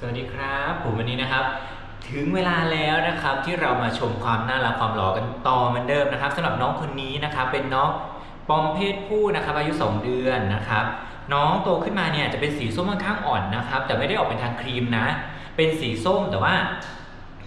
สวัสดีครับผมวันนี้นะครับ ถึงเวลาแล้วนะครับที่เรามาชมความน่ารักความหล่อกันต่อเหมือนเดิมนะครับสำหรับน้องคนนี้นะครับเป็นน้องปอมเพศผู้นะครับอายุ 2 เดือนนะครับ น้องโตขึ้นมาเนี่ยจะเป็นสีส้มค่อนข้างอ่อนนะครับ แต่ไม่ได้ออกเป็นทางครีมนะ เป็นสีส้มแต่ว่า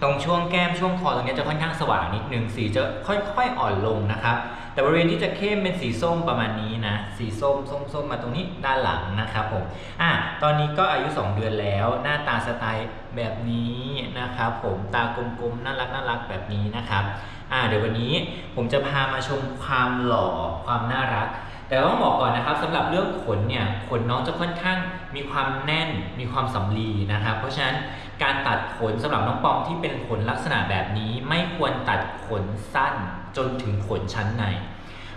ตรงช่วงแก้มช่วงคอตรงนี้จะค่อนข้างสว่างนิดนึงสีจะค่อยๆอ่อนลงนะครับ แต่บริเวณที่จะเข้มเป็นสีส้มประมาณนี้นะ สีส้มส้มส้มมาตรงนี้ด้านหลังนะครับผมอะตอนนี้ก็อายุ 2 เดือนแล้ว หน้าตาสไตล์แบบนี้นะครับผมตากลมๆน่ารักน่ารักแบบนี้นะครับอะเดี๋ยววันนี้ผมจะพามาชมความหล่อความน่ารัก แต่ต้องบอกก่อนนะครับสำหรับเรื่องขนเนี่ยขนน้องจะค่อนข้างมีความแน่นมีความสำลีนะครับ เพราะฉะนั้น การตัดขนสำหรับน้องปอมที่เป็นขนลักษณะแบบนี้ ไม่ควรตัดขนสั้นจนถึงขนชั้นใน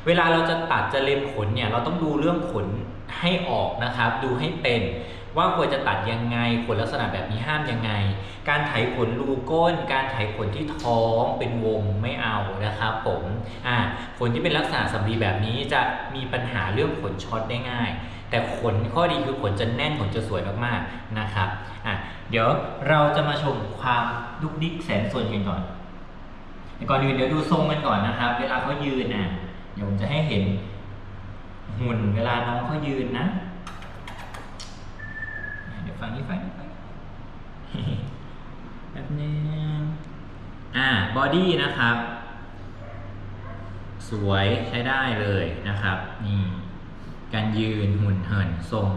เวลาเราจะตัดจะเล็มขนเนี่ยเราต้องดูเรื่องขนให้ออกนะครับ ดูให้เป็น ว่าควรจะตัดยังไงขนลักษณะแบบนี้ห้ามยังไง การไถขนรูก้น การไถขนที่ท้องเป็นวงไม่เอานะครับผมอ่าขนที่เป็นลักษณะสำลีแบบนี้จะมีปัญหาเรื่องขนช็อตได้ง่าย แต่ขนข้อดีคือขนจะแน่นขนจะสวยมากๆนะครับอะเดี๋ยวเราจะมาชมความดุกดิกแสนสวยกันก่อนก่อนอื่นเดี๋ยวดูทรงกันก่อนนะครับ เวลาเขายืนอะเดี๋ยวผมจะให้เห็นหุ่นเวลาน้องเขายืนนะ เดี๋ยวฟังนี้ฟังนี้ฟังนี้ แป๊บนึงอ่า บอดี้นะครับ สวยใช้ได้เลยนะครับ นี่ การยืนหุ่นเหินทรง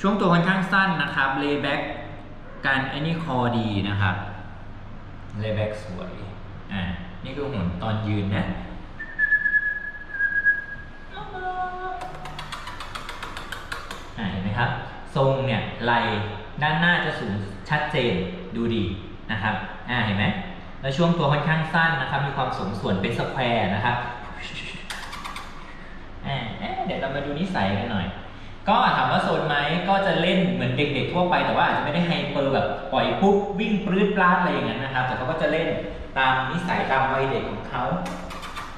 ช่วงตัวค่อนข้างสั้นนะครับเลย์แบ็กการไอ้นี่คอดีนะครับเลย์แบ็กสวย อ่า นี่คือหุ่นตอนยืนนะอ่าเห็นไหมครับ ทรงเนี่ยไหลด้านหน้าจะสูงชัดเจนดูดีนะครับ อ่า เห็นไหม แล้วช่วงตัวค่อนข้างสั้นนะครับ มีความสมส่วนเป็นสแควร์นะครับเดี๋ยวเรามาดูนิสัยกันหน่อย ก็ถามว่าโซนไหมก็จะเล่นเหมือนเด็กๆทั่วไป แต่ว่าอาจจะไม่ได้ไฮเปอร์แบบปล่อยปุ๊บวิ่งปลื้ดปลาดอะไรอย่างนั้นนะครับ แต่เขาก็จะเล่นตามนิสัยตามวัยเด็กของเขา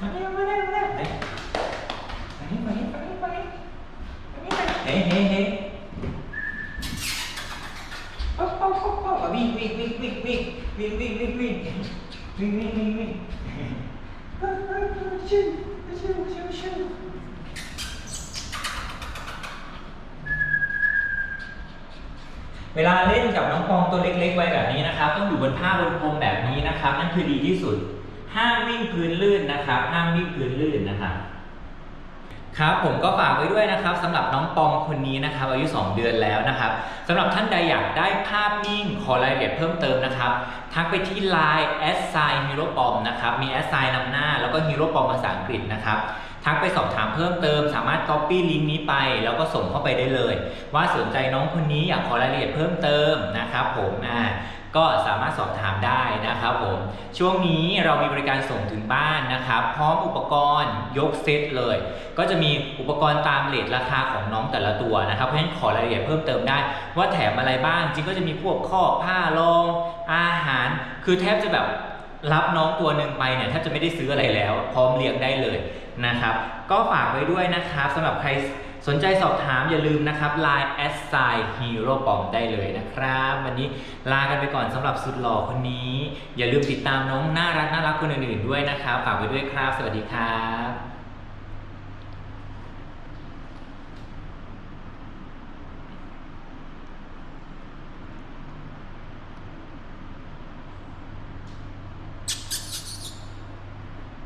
มาเร็วมาเร็วมาเร็วเฮ้ยมานี่มานี่มานี่มาเฮ้เฮ้เฮ้ป๊อปป๊อปป๊อปป๊อป วิ่งวิ่งวิ่งวิ่งวิ่งวิ่งวิ่งวิ่งวิ่งวิ่งวิ่งวิ่งวิ่งชิวชิวชิวชิวเวลาเล่นกับน้องปองตัวเล็กๆไว้แบบนี้นะครับ ต้องอยู่บนผ้าบนพรมแบบนี้นะครับ นั่นคือดีที่สุด ห้ามวิ่งพื้นลื่นนะครับ ห้ามวิ่งพื้นลื่นนะครับ ครับผมก็ฝากไว้ด้วยนะครับสำหรับน้องปอมคนนี้นะครับอายุ 2 เดือนแล้วนะครับสำหรับท่านใดอยากได้ภาพนิ่งขอรายละเอียดเพิ่มเติมนะครับทักไปที่ Line แอดไซฮีโร่ปอมนะครับมีแอดไซนำหน้า แล้วก็ฮีโร่ปอมภาษาอังกฤษนะครับทักไปสอบถามเพิ่มเติม สามารถ Copy ลิงก์นี้ไป แล้วก็ส่งเข้าไปได้เลย ว่าสนใจน้องคนนี้อยากขอรายละเอียดเพิ่มเติมนะครับผมอ่า ก็สามารถสอบถามได้นะครับผม ช่วงนี้เรามีบริการส่งถึงบ้านนะครับ พร้อมอุปกรณ์ยกเซตเลย ก็จะมีอุปกรณ์ตามเลทราคาของน้องแต่ละตัวนะครับ เพราะฉะนั้นขอรายละเอียดเพิ่มเติมได้ ว่าแถมอะไรบ้าง จริงก็จะมีพวกข้อผ้ารอง อาหาร คือแทบจะแบบรับน้องตัวหนึ่งไปเนี่ยแทบจะไม่ได้ซื้ออะไรแล้ว พร้อมเลี้ยงได้เลยนะครับ ก็ฝากไว้ด้วยนะครับสำหรับใคร สนใจสอบถามอย่าลืมนะครับ Line a s s i Hero ปอมได้เลยนะครับ วันนี้ลากันไปก่อนสำหรับสุดหล่อคนนี้ อย่าลืมติดตามน้องน่ารักน่ารักคนอื่นๆด้วยนะครับ ฝากไว้ด้วยครับ สวัสดีครับ